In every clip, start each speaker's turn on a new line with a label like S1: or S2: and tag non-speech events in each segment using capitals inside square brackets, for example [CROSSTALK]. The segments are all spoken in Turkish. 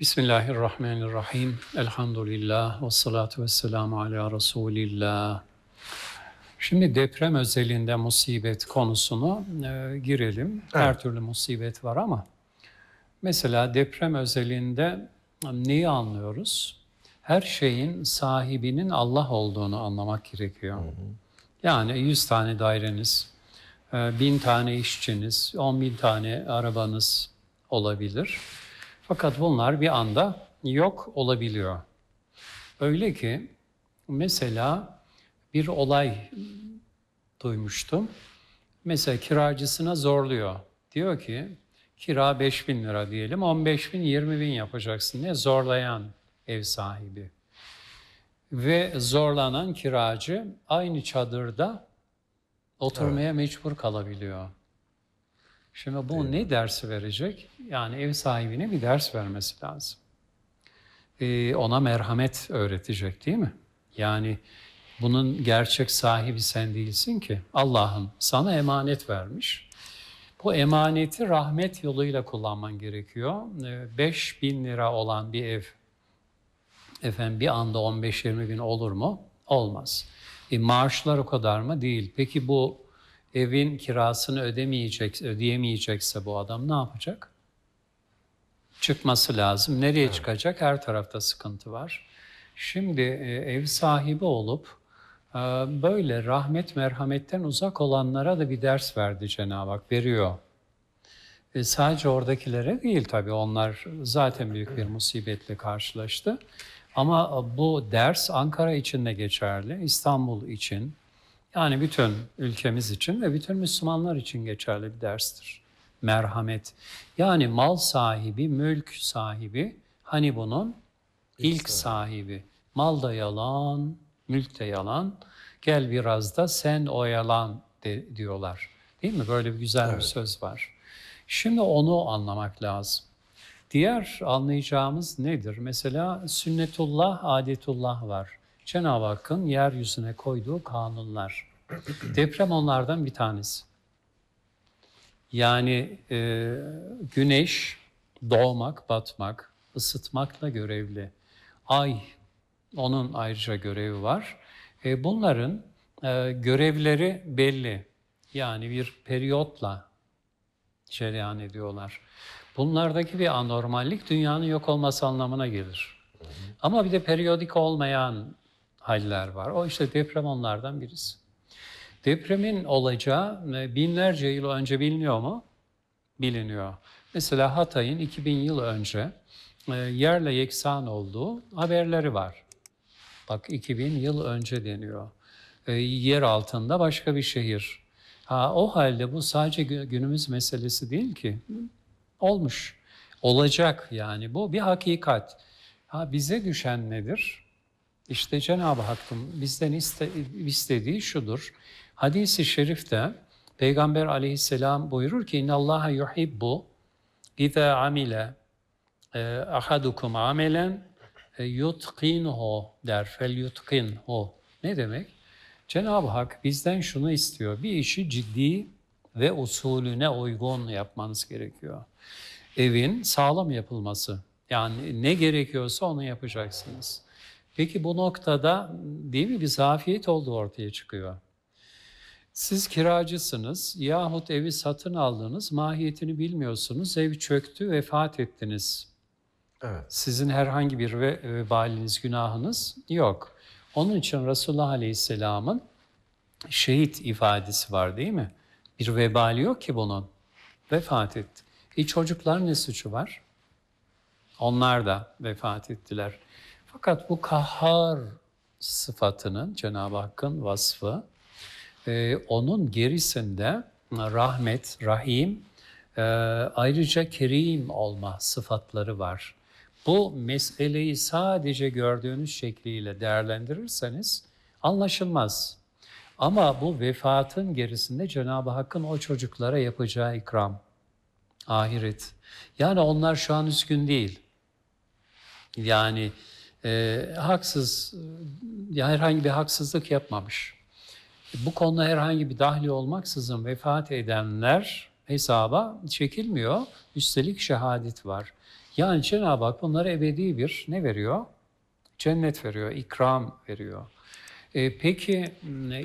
S1: Bismillahirrahmanirrahim. Elhamdülillah ve salatu ve selamu ala Resulillah. Şimdi deprem özelinde musibet konusunu e, girelim. Her türlü musibet var ama mesela deprem özelinde neyi anlıyoruz? Her şeyin sahibinin Allah olduğunu anlamak gerekiyor. Yani 100 tane daireniz, e, bin tane işçiniz, 10 bin tane arabanız olabilir. Fakat bunlar bir anda yok olabiliyor. Öyle ki mesela bir olay duymuştum. Mesela kiracısına zorluyor. Diyor ki kira 5 bin lira diyelim 15 bin 20 bin yapacaksın diye zorlayan ev sahibi. Ve zorlanan kiracı aynı çadırda oturmaya mecbur kalabiliyor. Şimdi bu ne dersi verecek? Yani ev sahibine bir ders vermesi lazım. Ee, ona merhamet öğretecek değil mi? Yani bunun gerçek sahibi sen değilsin ki. Allah'ın sana emanet vermiş. Bu emaneti rahmet yoluyla kullanman gerekiyor. 5 bin lira olan bir ev, efendim bir anda 15-20 bin olur mu? Olmaz. E, maaşlar o kadar mı? Değil. Peki bu evin kirasını ödemeyecek, ödeyemeyecekse bu adam ne yapacak? Çıkması lazım. Nereye evet. çıkacak? Her tarafta sıkıntı var. Şimdi e, ev sahibi olup e, böyle rahmet merhametten uzak olanlara da bir ders verdi Cenab-ı Hak, veriyor. E, sadece oradakilere değil tabii onlar zaten büyük bir musibetle karşılaştı. Ama bu ders Ankara için de geçerli, İstanbul için, yani bütün ülkemiz için ve bütün Müslümanlar için geçerli bir derstir. Merhamet. Yani mal sahibi, mülk sahibi, hani bunun ilk sahibi. Mal da yalan, mülk de yalan. Gel biraz da sen oyalan de, diyorlar. Değil mi? Böyle bir güzel evet. bir söz var. Şimdi onu anlamak lazım. Diğer anlayacağımız nedir? Mesela sünnetullah, adetullah var. Cenab-ı Hakk'ın yeryüzüne koyduğu kanunlar. Deprem onlardan bir tanesi. Yani e, güneş doğmak, batmak, ısıtmakla görevli. Ay, onun ayrıca görevi var. E, bunların e, görevleri belli. Yani bir periyotla cereyan ediyorlar. Bunlardaki bir anormallik dünyanın yok olması anlamına gelir. Ama bir de periyodik olmayan haller var. O işte deprem onlardan birisi. Depremin olacağı e, binlerce yıl önce biliniyor mu? Biliniyor. Mesela Hatay'ın 2000 yıl önce e, yerle yeksan olduğu haberleri var. Bak 2000 yıl önce deniyor. E, yer altında başka bir şehir. Ha, o halde bu sadece günümüz meselesi değil ki. Olmuş. Olacak yani. Bu bir hakikat. Ha, bize düşen nedir? İşte Cenab-ı Hakk'ın bizden iste, istediği şudur. Hadis-i şerifte Peygamber aleyhisselam buyurur ki Allah yuhibbu iza amile e, ahadukum amelen e, yutqinhu der fel yutqinhu. Ne demek? Cenab-ı Hak bizden şunu istiyor. Bir işi ciddi ve usulüne uygun yapmanız gerekiyor. Evin sağlam yapılması. Yani ne gerekiyorsa onu yapacaksınız. Peki bu noktada değil mi bir zafiyet olduğu ortaya çıkıyor. Siz kiracısınız yahut evi satın aldınız, mahiyetini bilmiyorsunuz, ev çöktü, vefat ettiniz. Evet. Sizin herhangi bir vebaliniz, günahınız yok. Onun için Resulullah Aleyhisselam'ın şehit ifadesi var değil mi? Bir vebali yok ki bunun. Vefat etti. E çocuklar ne suçu var? Onlar da vefat ettiler. Fakat bu kahhar sıfatının Cenab-ı Hakk'ın vasfı e, onun gerisinde rahmet, rahim, e, ayrıca kerim olma sıfatları var. Bu meseleyi sadece gördüğünüz şekliyle değerlendirirseniz anlaşılmaz. Ama bu vefatın gerisinde Cenab-ı Hakk'ın o çocuklara yapacağı ikram, ahiret. Yani onlar şu an üzgün değil. Yani e, haksız, ya herhangi bir haksızlık yapmamış. Bu konuda herhangi bir dahli olmaksızın vefat edenler hesaba çekilmiyor. Üstelik şehadet var. Yani Cenab-ı Hak bunlara ebedi bir ne veriyor? Cennet veriyor, ikram veriyor. E, peki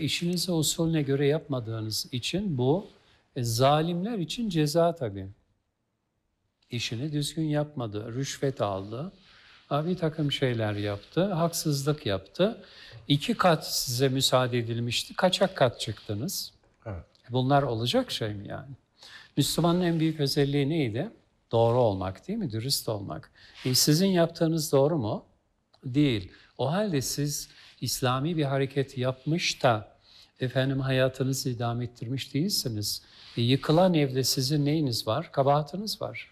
S1: işinizi usulüne göre yapmadığınız için bu e, zalimler için ceza tabii. İşini düzgün yapmadı, rüşvet aldı, bir takım şeyler yaptı, haksızlık yaptı. İki kat size müsaade edilmişti, kaçak kat çıktınız.
S2: Evet.
S1: Bunlar olacak şey mi yani? Müslümanın en büyük özelliği neydi? Doğru olmak değil mi? Dürüst olmak. E, sizin yaptığınız doğru mu? Değil. O halde siz İslami bir hareket yapmış da efendim hayatınızı idame ettirmiş değilsiniz. E, yıkılan evde sizin neyiniz var? Kabahatiniz var.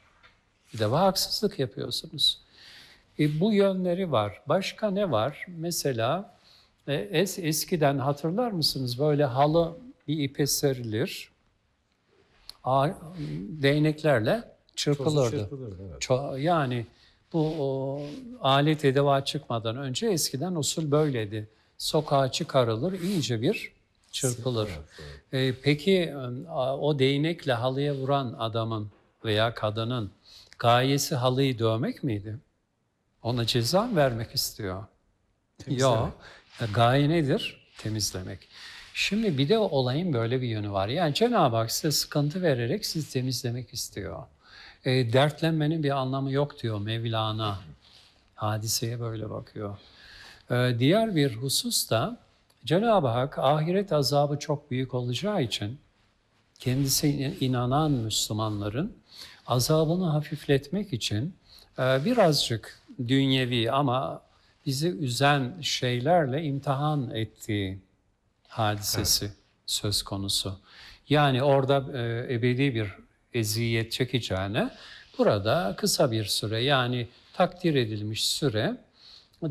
S1: Bir de haksızlık yapıyorsunuz. E, bu yönleri var. Başka ne var? Mesela e, es, eskiden hatırlar mısınız? Böyle halı bir ipe serilir. A, değneklerle çırpılırdı.
S2: Çırpılırdı, evet.
S1: Ço- yani bu o, alet edevat çıkmadan önce eskiden usul böyleydi. Sokağa çıkarılır, iyice bir çırpılır. E, peki o değnekle halıya vuran adamın veya kadının gayesi halıyı dövmek miydi? Ona ceza vermek istiyor? Yok. Gaye nedir? Temizlemek. Şimdi bir de olayın böyle bir yönü var. Yani Cenab-ı Hak size sıkıntı vererek sizi temizlemek istiyor. E, dertlenmenin bir anlamı yok diyor Mevlana. Hadiseye böyle bakıyor. E, diğer bir husus da Cenab-ı Hak ahiret azabı çok büyük olacağı için kendisine inanan Müslümanların azabını hafifletmek için e, birazcık dünyevi ama bizi üzen şeylerle imtihan ettiği hadisesi söz konusu. Yani orada e, ebedi bir eziyet çekeceğine burada kısa bir süre yani takdir edilmiş süre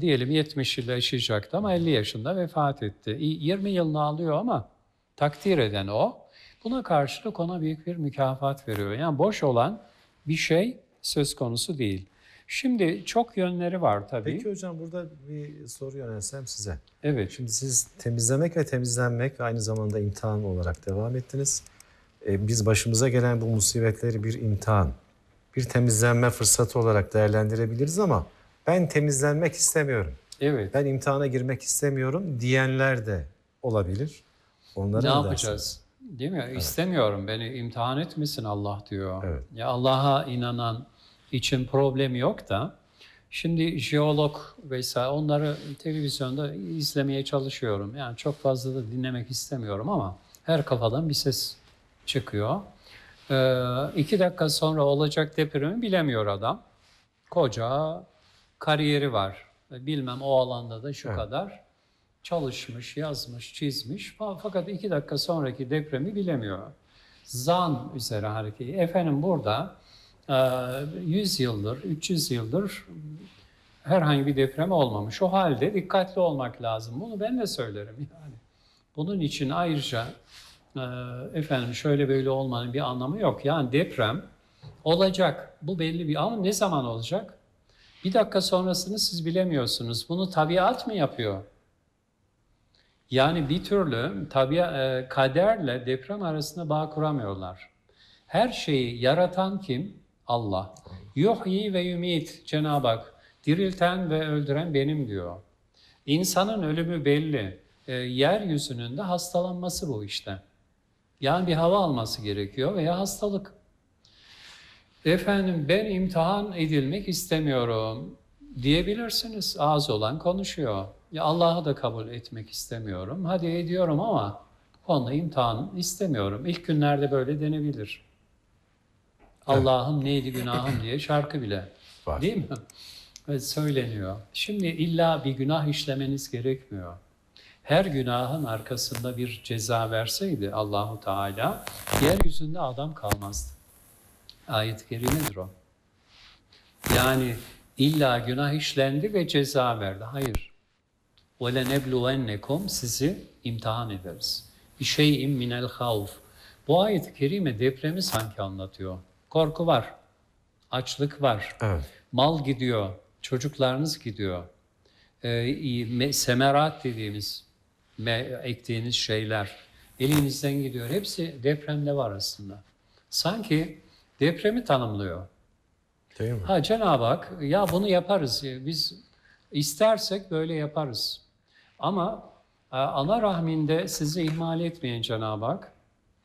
S1: diyelim 70 yıl yaşayacaktı ama 50 yaşında vefat etti. 20 yılını alıyor ama takdir eden o. Buna karşılık ona büyük bir mükafat veriyor. Yani boş olan bir şey söz konusu değil. Şimdi çok yönleri var tabii.
S2: Peki hocam burada bir soru yönelsem size.
S1: Evet.
S2: Şimdi siz temizlemek ve temizlenmek aynı zamanda imtihan olarak devam ettiniz. Ee, biz başımıza gelen bu musibetleri bir imtihan, bir temizlenme fırsatı olarak değerlendirebiliriz ama ben temizlenmek istemiyorum.
S1: Evet.
S2: Ben imtihana girmek istemiyorum diyenler de olabilir. Onlara
S1: ne yapacağız? Değil mi? İstemiyorum beni imtihan etmesin Allah diyor.
S2: Evet.
S1: Ya Allah'a inanan için problemi yok da şimdi jeolog vesaire onları televizyonda izlemeye çalışıyorum. Yani çok fazla da dinlemek istemiyorum ama her kafadan bir ses çıkıyor. Ee, iki dakika sonra olacak depremi bilemiyor adam. Koca kariyeri var. Bilmem o alanda da şu
S2: Evet.
S1: kadar çalışmış, yazmış, çizmiş. Fa- Fakat iki dakika sonraki depremi bilemiyor. Zan üzere hareket. Efendim burada 100 yıldır, 300 yıldır herhangi bir deprem olmamış. O halde dikkatli olmak lazım. Bunu ben de söylerim yani. Bunun için ayrıca e, efendim şöyle böyle olmanın bir anlamı yok. Yani deprem olacak. Bu belli bir ama ne zaman olacak? Bir dakika sonrasını siz bilemiyorsunuz. Bunu tabiat mı yapıyor? Yani bir türlü tabiat, e, kaderle deprem arasında bağ kuramıyorlar. Her şeyi yaratan kim? Allah. Yuhyi ve yumit Cenab-ı Hak. Dirilten ve öldüren benim diyor. İnsanın ölümü belli. E, yeryüzünün de hastalanması bu işte. Yani bir hava alması gerekiyor veya hastalık. Efendim ben imtihan edilmek istemiyorum diyebilirsiniz. Ağız olan konuşuyor. Ya Allah'ı da kabul etmek istemiyorum. Hadi ediyorum ama bu imtihan istemiyorum. İlk günlerde böyle denebilir. Allah'ım neydi günahım diye şarkı bile.
S2: Var.
S1: Değil mi? Evet, söyleniyor. Şimdi illa bir günah işlemeniz gerekmiyor. Her günahın arkasında bir ceza verseydi Allahu Teala yeryüzünde adam kalmazdı. Ayet-i kerimedir o. Yani illa günah işlendi ve ceza verdi. Hayır. وَلَنَبْلُوَنَّكُمْ Sizi imtihan ederiz. بِشَيْءٍ minel الْخَوْفِ Bu ayet-i kerime depremi sanki anlatıyor. Korku var, açlık var,
S2: Evet.
S1: mal gidiyor, çocuklarınız gidiyor. Ee, me- semerat dediğimiz ektiğiniz şeyler elinizden gidiyor. Hepsi depremde var aslında. Sanki depremi tanımlıyor.
S2: Değil mi?
S1: Ha Cenab-ı Hak ya bunu yaparız. Biz istersek böyle yaparız. Ama e, ana rahminde sizi ihmal etmeyen Cenab-ı Hak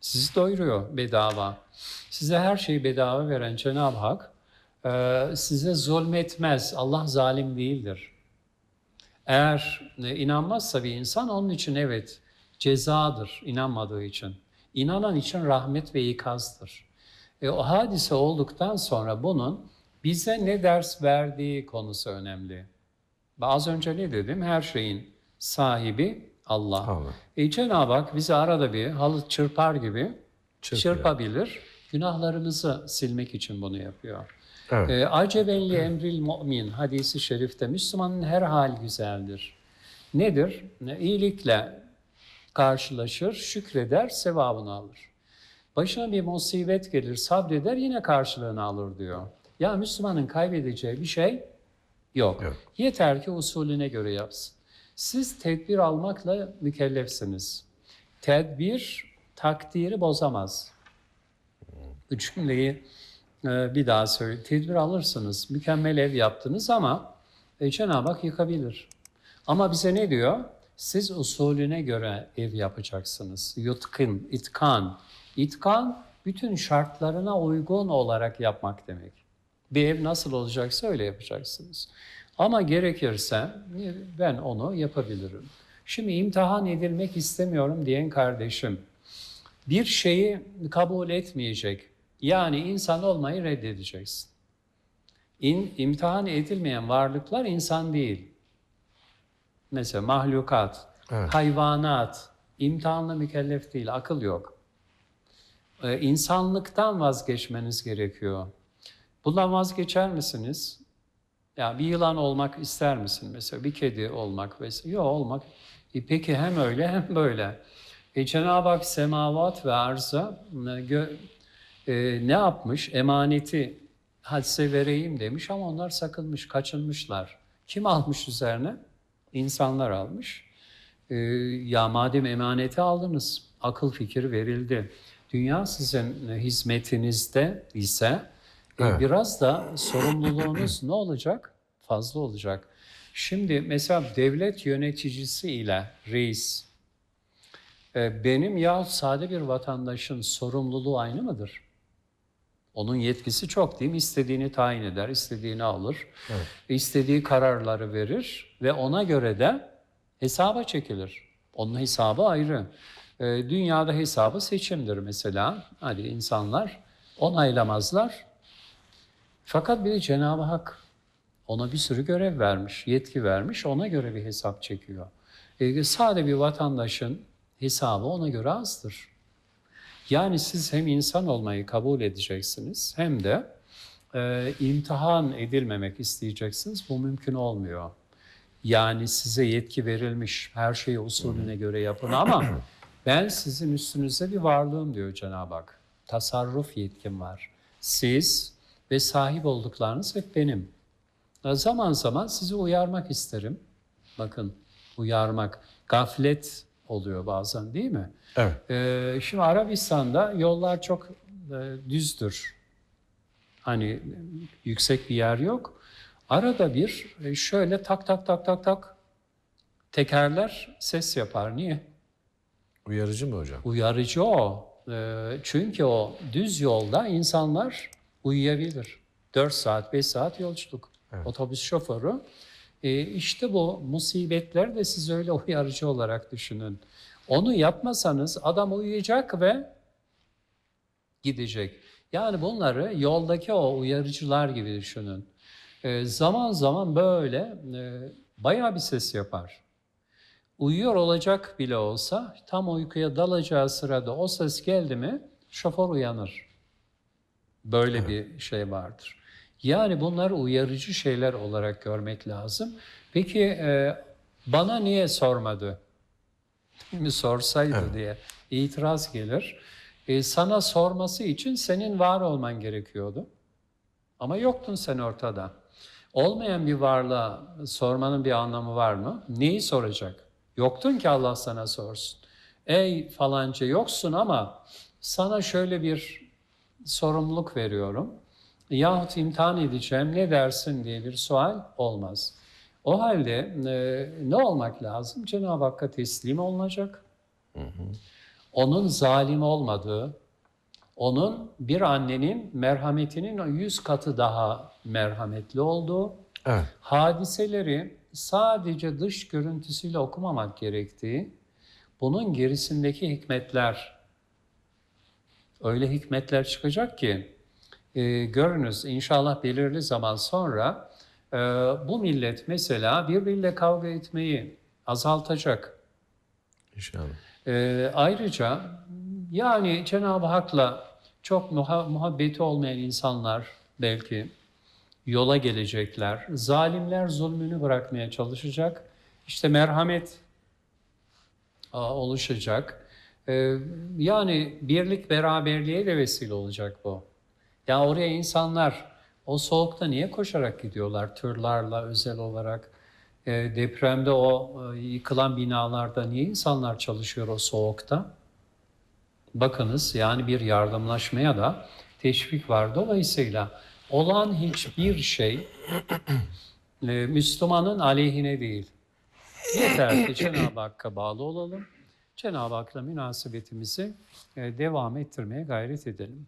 S1: sizi doyuruyor bedava. Size her şeyi bedava veren Cenab-ı Hak e, size zulmetmez. Allah zalim değildir. Eğer e, inanmazsa bir insan onun için evet cezadır inanmadığı için. İnanan için rahmet ve ikazdır. E, o hadise olduktan sonra bunun bize ne ders verdiği konusu önemli. Az önce ne dedim? Her şeyin sahibi Allah.
S2: Allah.
S1: E, Cenab-ı Hak bizi arada bir halı çırpar gibi
S2: Çırpıyor.
S1: çırpabilir. Günahlarımızı silmek için bunu yapıyor.
S2: Evet.
S1: E, Acebenli emril mu'min hadisi şerifte Müslümanın her hal güzeldir. Nedir? İyilikle karşılaşır, şükreder, sevabını alır. Başına bir musibet gelir, sabreder, yine karşılığını alır diyor. Ya Müslümanın kaybedeceği bir şey yok.
S2: Yok.
S1: Yeter ki usulüne göre yapsın. Siz tedbir almakla mükellefsiniz. Tedbir takdiri bozamaz. Bu cümleyi e, bir daha söyleyeyim. Tedbir alırsınız, mükemmel ev yaptınız ama e, Cenab-ı Hak yıkabilir. Ama bize ne diyor? Siz usulüne göre ev yapacaksınız. Yutkın, itkan. İtkan, bütün şartlarına uygun olarak yapmak demek. Bir ev nasıl olacaksa öyle yapacaksınız. Ama gerekirse ben onu yapabilirim. Şimdi imtihan edilmek istemiyorum diyen kardeşim, bir şeyi kabul etmeyecek. Yani insan olmayı reddedeceksin. İn, imtihan edilmeyen varlıklar insan değil. Mesela mahlukat,
S2: Evet.
S1: hayvanat, imtihanla mükellef değil, akıl yok. Ee, insanlıktan vazgeçmeniz gerekiyor. Bundan vazgeçer misiniz? Ya bir yılan olmak ister misin mesela? Bir kedi olmak vesaire. Yok olmak. E peki hem öyle [LAUGHS] hem böyle. E Cenab-ı Hak semavat ve arza e, e, ne yapmış? Emaneti hadise vereyim demiş ama onlar sakınmış, kaçınmışlar. Kim almış üzerine? İnsanlar almış. E, ya madem emaneti aldınız, akıl fikir verildi. Dünya sizin hizmetinizde ise
S2: Evet.
S1: biraz da sorumluluğunuz ne olacak? Fazla olacak. Şimdi mesela devlet yöneticisi ile reis, e, benim ya sade bir vatandaşın sorumluluğu aynı mıdır? Onun yetkisi çok değil mi? İstediğini tayin eder, istediğini alır,
S2: Evet.
S1: istediği kararları verir ve ona göre de hesaba çekilir. Onun hesabı ayrı. E, dünyada hesabı seçimdir mesela. Hadi insanlar onaylamazlar. Fakat bir de Cenab-ı Hak ona bir sürü görev vermiş, yetki vermiş, ona göre bir hesap çekiyor. E, sade bir vatandaşın hesabı ona göre azdır. Yani siz hem insan olmayı kabul edeceksiniz hem de e, imtihan edilmemek isteyeceksiniz. Bu mümkün olmuyor. Yani size yetki verilmiş, her şeyi usulüne göre yapın ama [CLEARS THROAT] ben sizin üstünüzde bir varlığım diyor Cenab-ı Hak. Tasarruf yetkim var. Siz ve sahip olduklarınız hep benim. Zaman zaman sizi uyarmak isterim. Bakın uyarmak, gaflet oluyor bazen değil mi?
S2: Evet.
S1: Ee, şimdi Arabistan'da yollar çok e, düzdür. Hani yüksek bir yer yok. Arada bir e, şöyle tak tak tak tak tak tekerler ses yapar. Niye?
S2: Uyarıcı mı hocam?
S1: Uyarıcı o. Ee, çünkü o düz yolda insanlar uyuyabilir. 4 saat, 5 saat yolculuk.
S2: Evet.
S1: Otobüs şoförü. Ee, işte bu musibetler de siz öyle [LAUGHS] uyarıcı olarak düşünün. Onu yapmasanız adam uyuyacak ve gidecek. Yani bunları yoldaki o uyarıcılar gibi düşünün. Ee, zaman zaman böyle e, bayağı bir ses yapar. Uyuyor olacak bile olsa tam uykuya dalacağı sırada o ses geldi mi şoför uyanır. Böyle bir şey vardır. Yani bunları uyarıcı şeyler olarak görmek lazım. Peki e, bana niye sormadı? mi sorsaydı diye itiraz gelir. E, sana sorması için senin var olman gerekiyordu. Ama yoktun sen ortada. Olmayan bir varlığa sormanın bir anlamı var mı? Neyi soracak? Yoktun ki Allah sana sorsun. Ey falanca yoksun ama sana şöyle bir sorumluluk veriyorum. yahut imtihan edeceğim ne dersin diye bir sual olmaz. O halde e, ne olmak lazım? Cenab-ı Hakk'a teslim olunacak. Onun zalim olmadığı, onun bir annenin merhametinin yüz katı daha merhametli olduğu,
S2: Evet.
S1: hadiseleri sadece dış görüntüsüyle okumamak gerektiği, bunun gerisindeki hikmetler, öyle hikmetler çıkacak ki, e, görünüz inşallah belirli zaman sonra e, bu millet mesela birbiriyle kavga etmeyi azaltacak.
S2: İnşallah.
S1: E, ayrıca yani Cenab-ı Hak'la çok muha- muhabbeti olmayan insanlar belki yola gelecekler. Zalimler zulmünü bırakmaya çalışacak. İşte merhamet oluşacak. Ee, yani birlik beraberliğe de vesile olacak bu. Ya oraya insanlar o soğukta niye koşarak gidiyorlar tırlarla özel olarak? Ee, depremde o e, yıkılan binalarda niye insanlar çalışıyor o soğukta? Bakınız yani bir yardımlaşmaya da teşvik var. Dolayısıyla olan hiçbir şey e, Müslümanın aleyhine değil. Yeter ki Cenab-ı Hakk'a bağlı olalım. Cenab-ı Hak'la münasebetimizi e, devam ettirmeye gayret edelim.